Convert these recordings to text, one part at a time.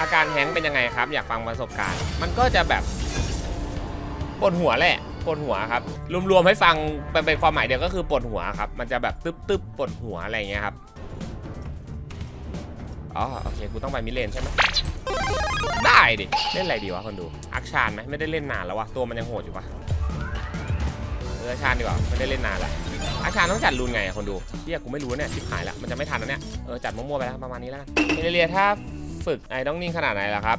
อาการแฮงเป็นยังไงครับ อยากฟังประสบการณ์ มันก็จะแบบปวดหัวแหละปวดหัวครับ รวมๆให้ฟังเป็นความหมายเดียวก็คือปวดหัวครับ มันจะแบบตึ๊บๆปวดหัวอะไรเงี้ยครับอ๋อโอเคกูต้องไปมิเลนใช่ไหมได้ดิเล่นอะไรดีวะคนดูอักชานไหมไม่ได้เล่นนานแล้ววะตัวมันยังโหดอยู่ปะเอออักชานดีกว่าไม่ได้เล่นนานละ อักชานต้องจัดรูนไงอะคนดูเฮียกูไม่รู้เนี่ยชิบหายแล้วมันจะไม่ทันแล้วเนี่ยเออจัดมั่วๆไปแล้วประมาณนี้แล้วกันเอเรียถ้าฝึกไอ้ต้องนิ่งขนาดไหนล่ะครับ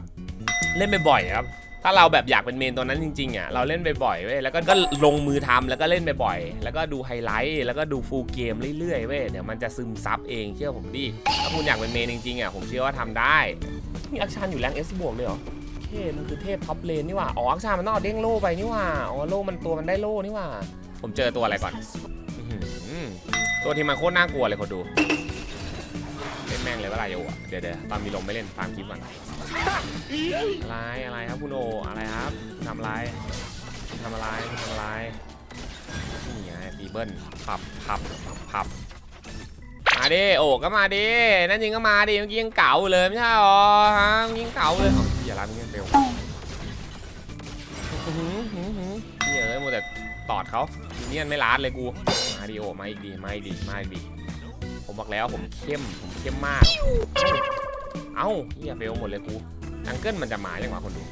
เล่นบ่อยๆครับถ้าเราแบบอยากเป็นเมนตัวนั้นจริงๆอะเราเล่นบ่อยๆเว้ยแล้วก็ก็ลงมือทำแล้วก็เล่นบ่อยๆแล้วก็ดูไฮไลท์แล้วก็ดูฟูลเกมเรื่อยๆเว้ยเดี๋ยวมันจะซึมซับเองเชื่อผมดิถ้าคุณอยากเป็นเมนจริงๆอะผมเชื่อว่าทำได้นี่อักชานอยู่แรงเอสบวกเลยเหรอเท่มันคือเทพท็อปเลนนี่หว่าอ๋ออักชานมันต้องเอาเด้งโล่ไปนี่หว่าอ๋อโล่มันตัวมันได้โล่นี่หว่า ผมเจอตัวอะไรก่อนอื้อหือ ตัวที่มันโคตรน่ากลัวเลยคนดูเล่นแม่งเลยว่าไรโยอะเดี๋ยวเดี๋ยวตอนมีลมไม่เล่นฟามคลิปก่อนอะไรอะไรครับคุณโออะไรครับทำอะไรทำอะไรทำอะไรนี่ไงปีเบิ้ลพับพับพับมาดิโอ้ก็มาดินั่นจริงก็มาดิเมื่อกี้ยังเก่าเลยไม่ใช่หรอฮะยังเก่าเลยอย่ารับเงี้ยเร็วอื้อหือหือหือเหี้ยเอ้ยมัวแต่ ตอดเขาทีนี้ไม่ล้านเลยกู มาดิโอมาอีกดีมาอีกดีมาอีกดีผมบอกแล้วผมเข้มผมเข้มมาก เอ้าเฮียเฟลหมดเลยกูอังเกิลมันจะมาอย่างวะคนดู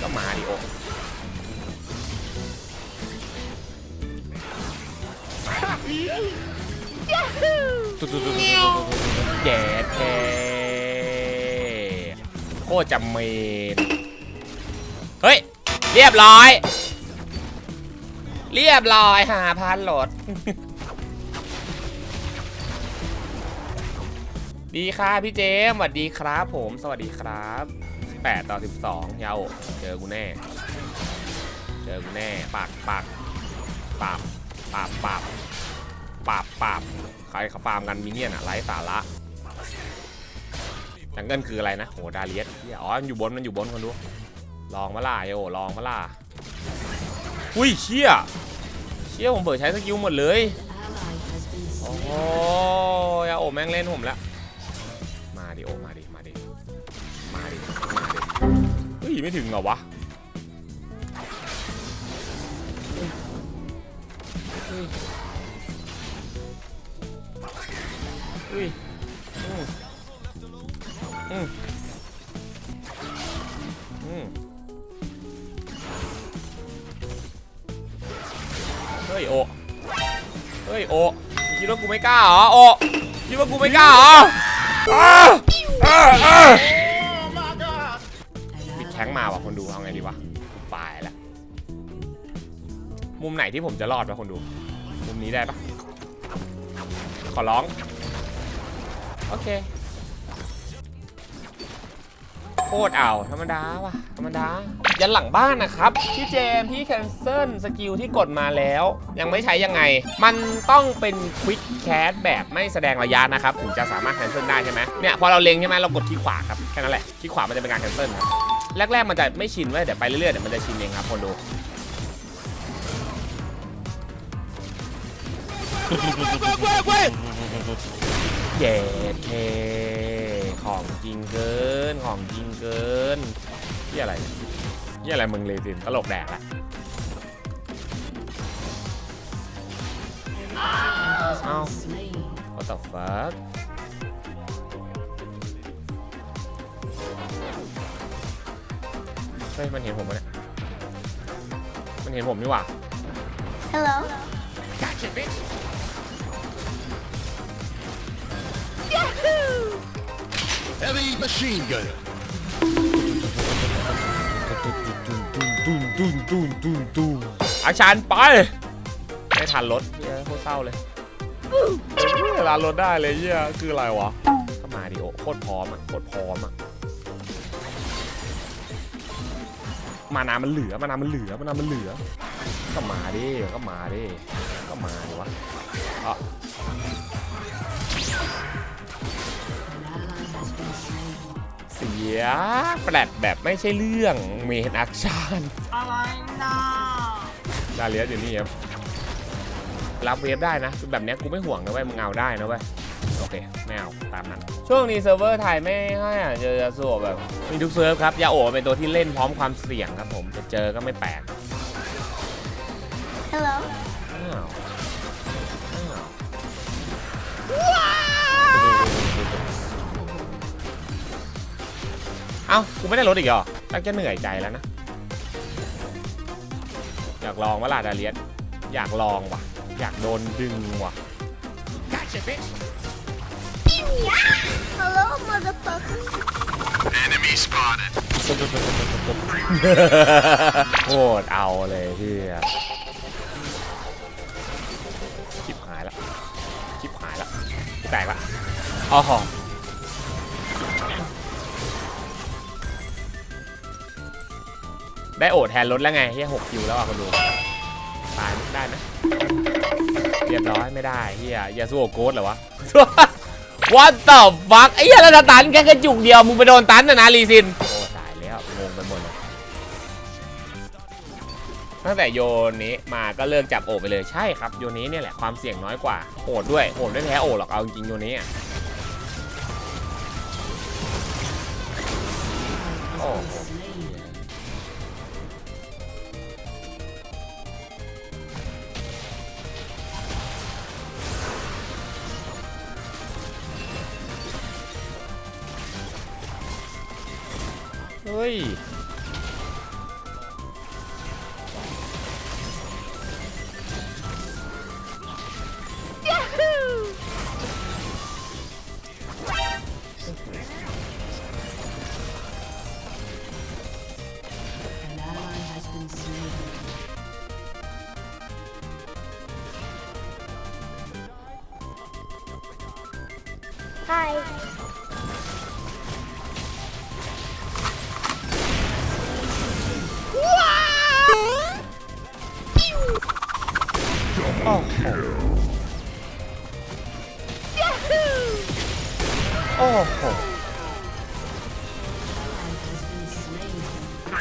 ก็มาดิโอตุ๊ดตุ๊ดตุ๊ดตุ๊ดตุ๊ดตุ๊ดแย่แท้โคตรจำเมน เฮ้ย เรียบร้อย เรียบร้อยหาพันโหลด ดีค่ะพี่เจมส์สวัสดีครับผม สวัสดีครับ8ต่อ 12 ยาวเจอกูแน่ เจอกูแน่ปากปากปากปากปากปากปากใครเขาฟาร์มกันมิเนี่ยนอะไร้สาระจังเกิลคืออะไรนะโหดาเลียสอ๋ออยู่บนมันอยู่บนคนดูลองมาล่าโยลองมาล่า อุ้ยเชี่ยเชี่ยผมเปิดใช้สกิลหมดเลยโอ้ยาโอแม่งเล่นผมแล้วมาดิโอมาดิมาดิมาดิมาดิเฮ้ยไม่ถึงเหรอวะเฮ้ยเฮ้ยอืมอืม ยโอเฮ้ยโอคิดว่ากูไม่กล้าเหรอโอคิดว่ากูไม่กล้าเหรออ้าอ้าอ้าปิดแข้งมาว่ะคนดูเอาไงดีวะตายแล้วมุมไหนที่ผมจะรอดวะคนดู มุมนี้ได้ปะขอร้อง โอเคโคตรเอาธรรมดาว่ะธรรมดา ยันหลังบ้านนะครับพี่เจมพี่แคนเซิลสกิลที่กดมาแล้ว ยังไม่ใช้ยังไง มันต้องเป็นควิกแคสแบบไม่แสดงระยะนะครับ ถึงจะสามารถแคนเซิลได้ใช่ไหมเนี่ยพอเราเล็งใช่ไหมเรากดที่ขวาครับแค่นั้นแหละที่ขวามันจะเป็นการแคนเซิลครับแรกๆมันจะไม่ชินเว้ยเดี๋ยวไปเรื่อยๆเดี๋ยวมันจะชินเองครับคนดูเย็ดเค ของจริงเกิน ของจริงเกินที่อะไรที่อะไรมึงเลตินตลกแดกละเอ้า what the fuck เฮ้ยมันเห็นผมปะเนี่ย มันเห็นผมนี่หว่า Hello. Heavy machine gun. ตุ้นตุ้นตุ้นตุ้นตุ้นอาชานไปไม่ทันรถเฮียโคตรเศร้าเลยเวลารถได้เลยเฮียคืออะไรวะก็มาดิโอโคตรพร้อมอะโคตรพร้อมอะมานามันเหลือมานามันเหลือมานามันเหลือ ก็มาดิก็มาดิก็มาดิวะอะ สียแฟลตแบบไม่ใช่เรื่องเมนอักชันอะไรนะดาเลียสอยู่นี่ครับรับเวฟได้นะแบบเนี้ยกูไม่ห่วงนะเว้ยมึงเอาได้นะเว้ยโอเคไม่เอาตามนั้น ช่วงนี้เซิร์ฟเวอร์ไทยไม่ให้อะจอยาสูบแบบมีทุกเซิร์ฟครับยาโอเป็นตัวที่เล่นพร้อมความเสี่ยงครับผมจะเจอก็ไม่แปลก เอ้ากูไม่ได้รถอีกเหรอตั้งจะเหนื่อยใจแล้วนะ อยากลองวะล่ะดาเลียสอยากลองว่ะ อยากโดนดึงว่ะ Gotcha, bitch. Hello, motherfucker. Enemy spotted. โคตรเอาเลยพี่ชิบหายละชิบหายละแตกละอ๋อหอ ได้โอดแทนรถแล้วไงเฮียหกคิวแล้วอะคนดูตายไม่ได้นะเรียบร้อยไม่ได้เฮียยาสู้โกดเหรอวะ What the fuck ไอ้เหี้ยแล้วถ้าตันแค่กระจุกเดียวมึงไปโดนตันนะนะลีซินโอ้ตายแล้วงงไปหมดเลยตั้งแต่โยนนี้มาก็เลิกจับโอบไปเลยใช่ครับโยนนี้เนี่ยแหละความเสี่ยงน้อยกว่าโหดด้วยโหดไม่แพ้โอบหรอกเอาจริงๆโยนนี้อะโอ้ เฮ้ย โอ้โหโอ้โห Has been slain.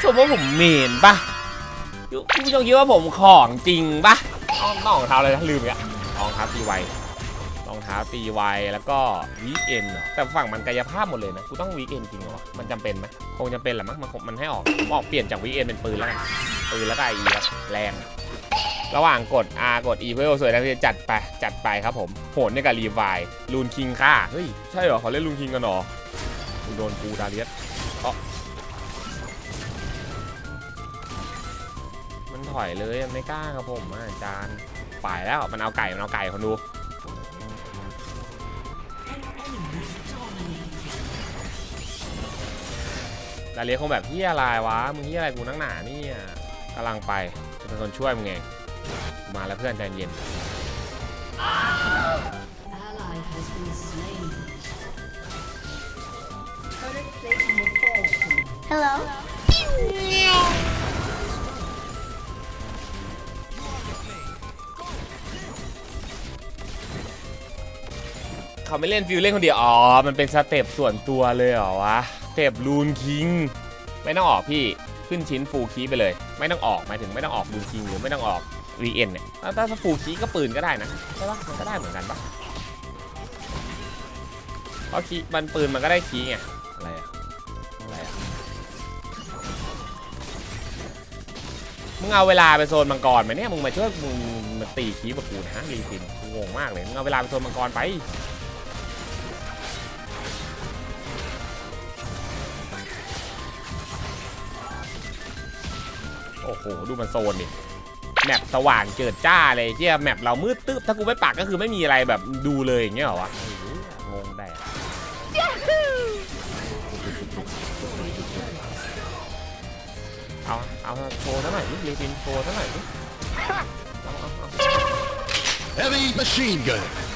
สมมติว่าผมเมนปะยุคุณผู้ชมคิดว่าผมของจริงปะต้องต้องรองเท้าอะไรนะลืมอีกอะรองเท้าตีไวรองเท้าตีไวแล้วก็วีคเอนเหรอแต่ฝั่งมันกายภาพหมดเลยนะกูต้องวีคเอนจริงเหรอวะมันจำเป็นไหมคงจำเป็นแหละมั้งมันคงมันให้ออกผมออกเปลี่ยนจากวีคเอนเป็นปืนแล้วกันปืนแล้วก็ไอแล้วแรง ระหว่างกด R กด E เพื่อสวยนะพี่จัดไป จัดไปครับผม โหดเนี่ยกับรีไวลูนคิงค่าเฮ้ย ใช่เหรอเขาเล่นลูนคิงกันหรอโดนกูดาเลียสมันถอยเลยไม่กล้าครับผมอาจารย์ป่ายแล้วมันเอาไก่ มันเอาไก่คนดูดาเลียคงแบบเฮียอะไรวะ มึงเฮียอะไรกูนักหนาเนี่ยกำลังไปจะเป็นคนช่วยมึงเอง มาแล้วเพื่อนใจเย็น Ally has been slain. Turret plating will fall soon. Hello. เขาไม่เล่นฟิวเล่นคนเดียว อ๋อ มันเป็นสเต็ปส่วนตัวเลยเหรอวะ สเต็ปลูนคิง ไม่ต้องออกพี่ ขึ้นชิ้นฟูลคีไปเลย ไม่ต้องออกหมายถึงไม่ต้องออกลูนคิงหรือไม่ต้องออก VN เอ็นเนี่ยถ้าถ้าฟูคีก็ปืนก็ได้นะใช่ปะมันก็ได้เหมือนกันปะเพราะคีมันปืนมันก็ได้คีไงอะไรอะอะไรอะมึงเอาเวลาไปโซนมังกรไหมเนี่ยมึงมาช่วยมึงมาตีคีบกูนะรีซินงงมากเลยมึงเอาเวลาไปโซนมังกรไปโอ้โห ดูมันโซนดิ แมปสว่างเจิดจ้าเลยเที่ยแมปเรามืดตึ๊บถ้ากูไม่ปักก็คือไม่มีอะไรแบบดูเลยอย่างเงี้ยเหรอวะงงได้เอาเอาโชว์ซะหน่อยดิรีฟินโชว์ซะหน่อยดิ Heavy machine gun.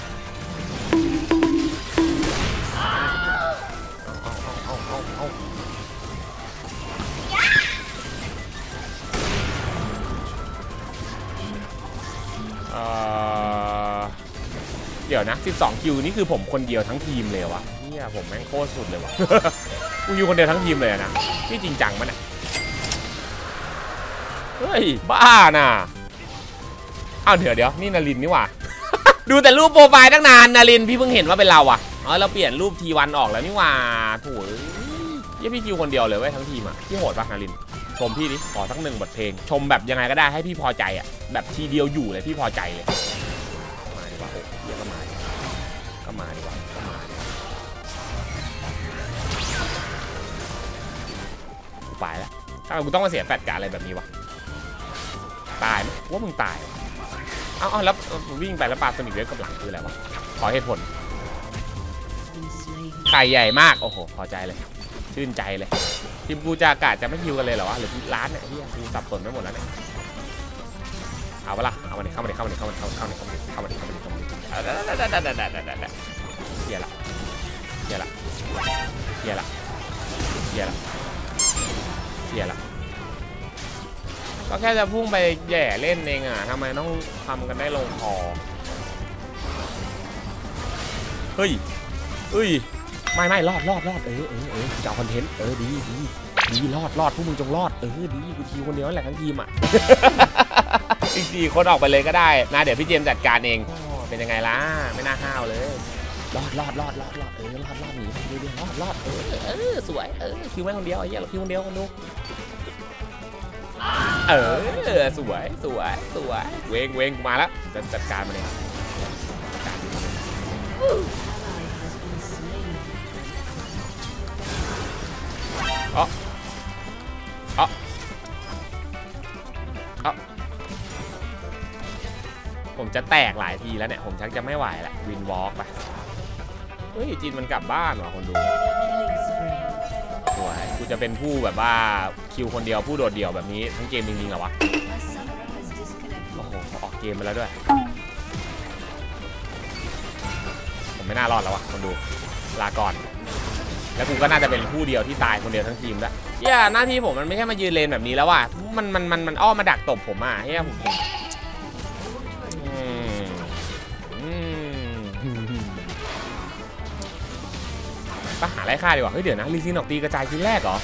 เดี๋ยวนะ 12 คิวนี่คือผมคนเดียวทั้งทีมเลยวะเนี่ยผมแม่งโคตรสุดเลยวะกูอยู่คนเดียวทั้งทีมเลยนะนี่จริงจังมันอะเฮ้ย บ้าน่ะอ้าวเดี๋ยวเดี๋ยวนี่นารินนี่หว่า ดูแต่รูปโปรไฟล์ตั้งนานนารินพี่เพิ่งเห็นว่าเป็นเราอะอ๋อเราเปลี่ยนรูปทีวันออกแล้วนี่หว่าโถูยี่พี่คิวคนเดียวเลยเว้ยทั้งทีมอะพี่โหดปะนาริน ชมพี่ดิขอสักหนึ่งบทเพลง ชมแบบยังไงก็ได้ให้พี่พอใจอะแบบทีเดียวอยู่เลยพี่พอใจเลยมาดีกว่าโอ้เหี้ยก็มาก็มาดีกว่าก็มาไปแล้วทำไมกูต้องมาเสียแฟดกับอะไรแบบนี้วะตายไหมว่ามึงตายเอาเอาแล้ววิ่งไปแล้วปาสนิกเวฟกับหลังคืออะไรวะขอเหตุผลไข่ใหญ่มาก โอ้โห พอใจเลย ชื่นใจเลย ทีมกูจะอากาศจะไม่ฮิวกันเลยเหรอวะหรือร้านเนี่ยเฮียกูสับสนไปหมดแล้วเนี่ยเอาปะล่ะเอามาดิเข้ามาดิเข้ามาดิเข้ามาดิเข้ามาดิเข้ามาดิเข้ามาดิเข้ามาดิเข้ามาดิเอาได้ได้ได้ได้ได้ได้ได้ได้เฮียละเฮียละเฮียละเฮียละเฮียละก็แค่จะพุ่งไปแย่เล่นเองอะทำไมต้องทำกันได้ลงคอเฮ้ยเฮ้ย ไม่ไม่รอดรอดรอดเออเออเออจะเอาคอนเทนต์เออดีดีดีรอดรอดพวกมึงจงรอดเออดีกูทีมคนเดียวนั่นแหละทั้งทีมอะ อีกสี่คนออกไปเลยก็ได้นะเดี๋ยวพี่เจมส์จัดการเองอ๋อเป็นยังไงล่ะไม่น่าห้าวเลย รอดรอดรอดรอดรอดเออรอดรอดหนีดูดิรอดรอดเออเออสวยเออคิวไว้คนเดียวไอ้เหี้ยเราคิวคนเดียวคนดูเออสวยสวยสวยเวงเวงกูมาแล้วจะจัดการมันเองจัดการ มันเอง Ally has been slain. ผมจะแตกหลายทีแล้วเนี่ย ผมชักจะไม่ไหวละวินวอล์กไปเฮ้ยจีนมันกลับบ้านเหรอคนดูสวยกูจะเป็นผู้แบบว่าคิวคนเดียวผู้โดดเดี่ยวแบบนี้ทั้งเกมจริงๆเหรอวะโอ้โหออกเกมไปแล้วด้วย ผมไม่น่ารอดแล้ววะคนดูลาก่อน แล้วกูก็น่าจะเป็นผู้เดียวที่ตายคนเดียวทั้งทีมด้วยเฮียหน้าที่ผมมันไม่ใช่มายืนเลนแบบนี้แล้วว่ะมันมันมันมันอ้อมมาดักตบผมอะเฮียผมผมอืมอืมไปหาไล่ฆ่าดีกว่า เฮ้ยเดี๋ยวนะลีซินออกตีกระจายชิ้นแรกเหรอ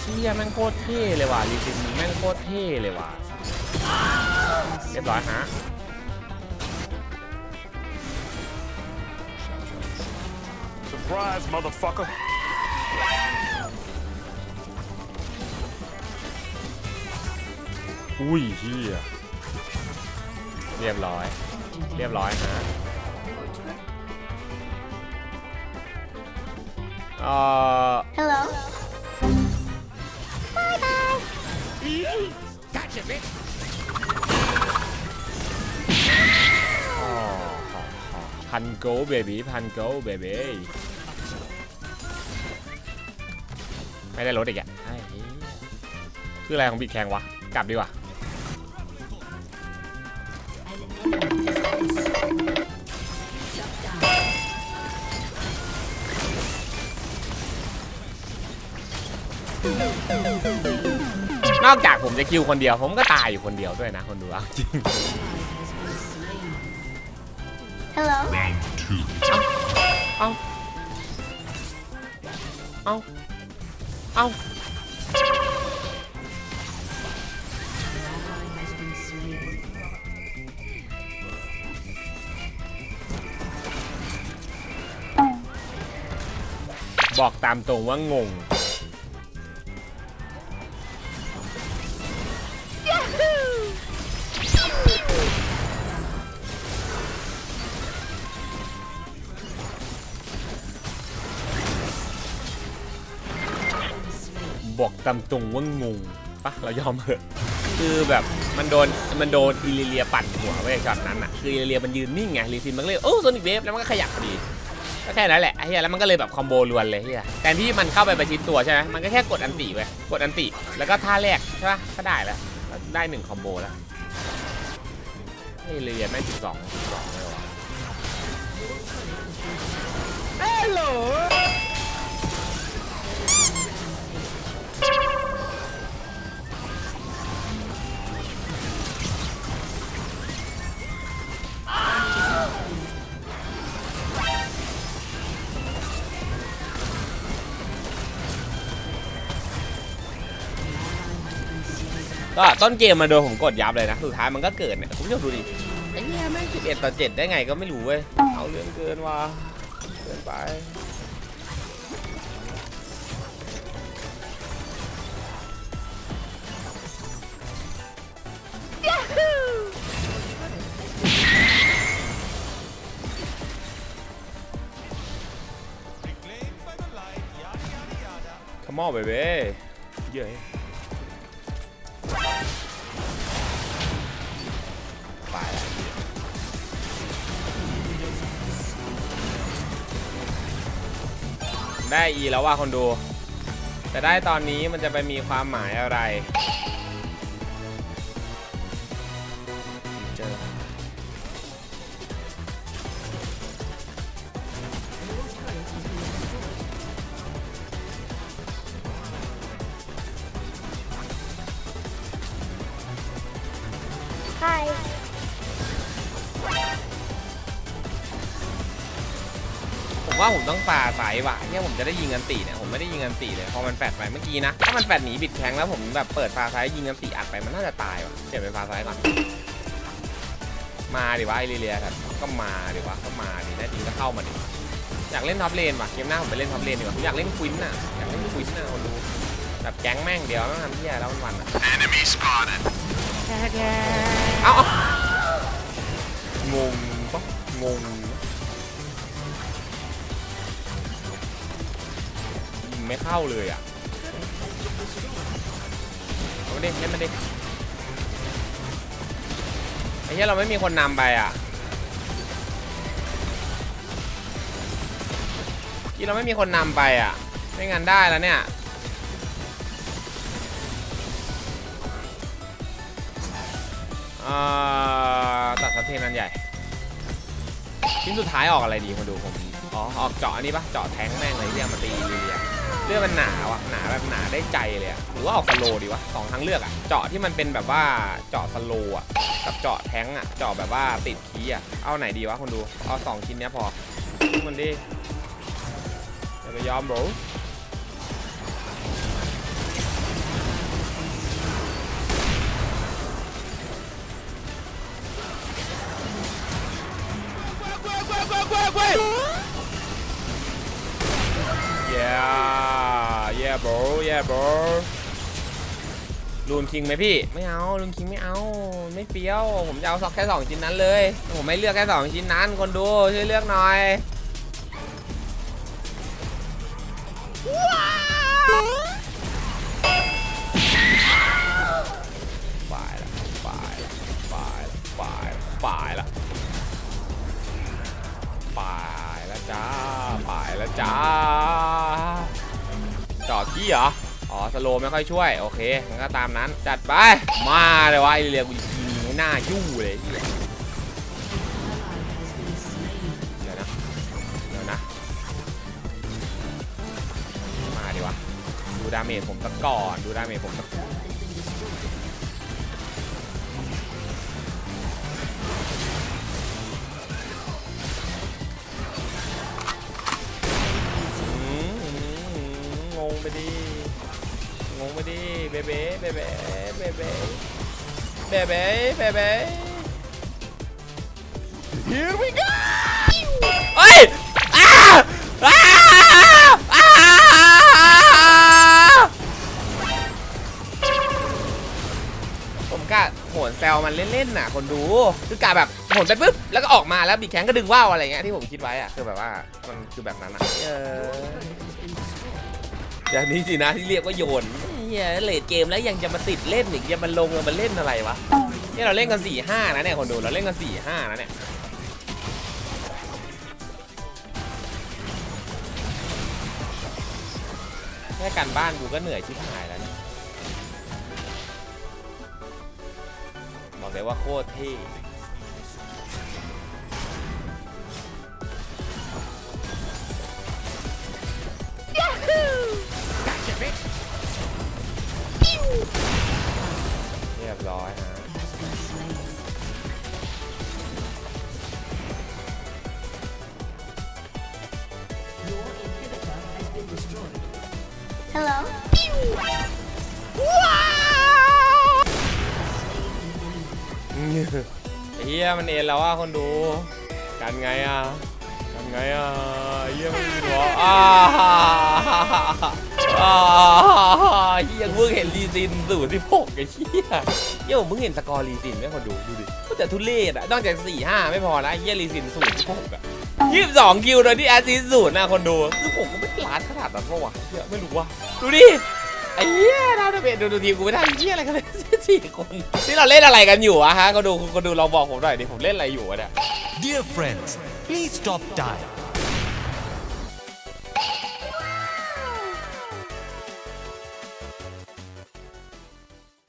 เชี่ยแม่งโคตรเท่เลยว่ะลีซินแม่งโคตรเท่เลยว่ะ เรียบร้อยฮะ Surprise, motherfucker. อุ้ยเฮียเรียบร้อย เรียบร้อยฮะเอ่อ Hello. Gotcha, bitch. พันโกเบบี้พันโกเบบี้ไม่ได้รถอีกอะไอ้เหี้ยคืออะไรของบิดแข่งวะ กลับดีกว่า นอกจากผมจะคิวคนเดียว ผมก็ตายอยู่คนเดียวด้วยนะ คนดูเอาจริง Ally has been slain. Hello. เอาเอาเอา Your ally has been slain. บอกตามตรงว่างง ตามตรงว่างงปะเรายอมเหอะคือแบบมันโดนมันโดนอีลิเลียปั่นหัวไว้ช็อตนั้นอะคืออีลิเลียมันยืนนิ่งไงลีซินมันเลยโอ้โซนิกเวฟแล้วมันก็ขยับพอดีก็แค่นั้นแหละไอ้เฮียแล้วมันก็เลยแบบคอมโบลวนเลยเฮียแทนที่มันเข้าไปประชิดตัวใช่ไหมมันก็แค่กดอันติไว้กดอันติแล้วก็ท่าแรกใช่ปะก็ได้แล้วได้หนึ่งคอมโบแล้วอีลิเลียแม่งสิบสองสิบสองเลยวะ ก็ต้นเกมมาโดนผมกดยับเลยนะ สุดท้ายมันก็เกิดเนี่ยคุณผู้ชมดูดิ ไอ้เนี่ยแม่งสิบเอ็ดต่อเจ็ดได้ไงก็ไม่รู้เว้ย เอาเรื่องเกินว่ะเกินไป Come on baby เย้ยไปแล้วได้อีแล้วว่าคนดู แต่ได้ตอนนี้มันจะไปมีความหมายอะไร ว่ะเนี่ยผมจะได้ยิงกันตีเนี่ยผมไม่ได้ยิงกันตีเลยพอมันแฟดไปเมื่อกี้นะถ้ามันแฟดหนีบิดแข็งแล้วผมแบบเปิดฟ้าซ้ายยิงกันตีอัดไปมันน่าจะตายว่ะเปลี่ยนเป็นฟ้าซ้ายก่อนมาดิวะไอริเลียครับก็มาดิวะก็มาดิแน่จริงก็เข้ามาดิอยากเล่นท็อปเลนว่ะเกมหน้าผมไปเล่นท็อปเลนดีกว่าผมอยากเล่นควินน่ะอยากเล่นควินน่ะคนดูแบบแก๊งแม่งเดียวต้องทำที่อะไรแล้ววันๆอะ Enemy spotted. เอาเอางงปะงง ไม่เข้าเลยอะเอาดิเล่นมาดิไอ้เหี้ยเราไม่มีคนนำไปอะที่เราไม่มีคนนำไปอะ ไม่งั้นได้แล้วเนี่ยตัดสะเทนันใหญ่ ชิ้นสุดท้ายออกอะไรดีมาดูผม อ๋อ ออกเจาะอันนี้ปะเจาะแทงแม่งเลยเรียกมาตีเรีย เลือมันหนาว่ะหนาแบบหนาได้ใจเลยอะหรือว่าออกสโลดีวะสองทางเลือกอะเจาะที่มันเป็นแบบว่าเจาะสโลอะกับเจาะแท้งอะเจาะแบบว่าติดคีย์อะเอาไหนดีวะคนดูเอาสองชิ้นเนี้ยพอทุกคนดิอย่าไปยอมโบร โบ่แย่โบ่ลูนคิงไหมพี่ ไม่เอาลูนคิงไม่เอา ไม่เฟี้ยว ผมจะเอาซอกแค่สองชิ้นนั้นเลย ผมไม่เลือกแค่สองชิ้นนั้น คนดูช่วยเลือกหน่อย พี่เหรอ อ๋อ สโลไม่ค่อยช่วย โอเคงั้นก็ตามนั้น จัดไป มาเลยวะไอเรียกูยิงให้หน้ายู่เลยเหี้ยเดี๋ยวนะ เดี๋ยวนะ มาดิวะ ดูดาเมจผมสักก่อน ดูดาเมจผมสัก งไปดิงงไปดิเบเบ้เบเบ้เบเบ้เบเบ้เบเบ้ Here we go เฮ้ยอ้าอ้าอ้าผมกะโหนแซวมันเล่นๆน่ะ คนดูคือกะแบบโหนไปปุ๊บแล้วก็ออกมาแล้วบีแข้งก็ดึงว่าวอะไรเงี้ยที่ผมคิดไว้อะคือแบบว่ามันคือแบบนั้นอะ อย่างนี้สินะที่เรียกว่าโยนเฮียเลดเกมแล้วยังจะมาติดเล่นอีกยังมาลงมาเล่นอะไรวะนี่เราเล่นกัน4ี่ห้านะเนี่ยคนดูเราเล่นกัน4ี่ห้านะเนี่ยแค่การบ้านกูก็เหนื่อยชิบหายแล้วเนี่ยบอกเลยว่าโคตรเท่ เรียบร้อยฮะ has been slain. Your inhibitor has been destroyed. Hello. ไอ้เหี้เฮียมันเอ็นแล้วอะคนดู กันไงอะ กันไงอะเฮียมันมีหัวอ่า อ่าเฮียมึงเห็นรีซินสูตรที่พกไอ้เฮียเฮียมึงเห็นสกอร์รีซินไหมคนดูดูดิก็แต่ทุเรศอะนอกจากสี่ห้าไม่พอนะเฮียรีซินสูตรที่พกอะยี่สิบสองคิวโดยที่แอสซิสสูตรนะคนดูคือผมก็ไม่กล้าดขนาดนั้นปะวะเฮียไม่รู้ว่ะดูดิไอ้เหี้ยดาวเดเบดดูดูทีมกูไม่ได้เหี้ยอะไรกันเลยสี่คนนี่เราเล่นอะไรกันอยู่อะฮะก็ดูก็ดูลองบอกผมหน่อยดิผมเล่นอะไรอยู่อะเนี่ย Dear friends, please stop time.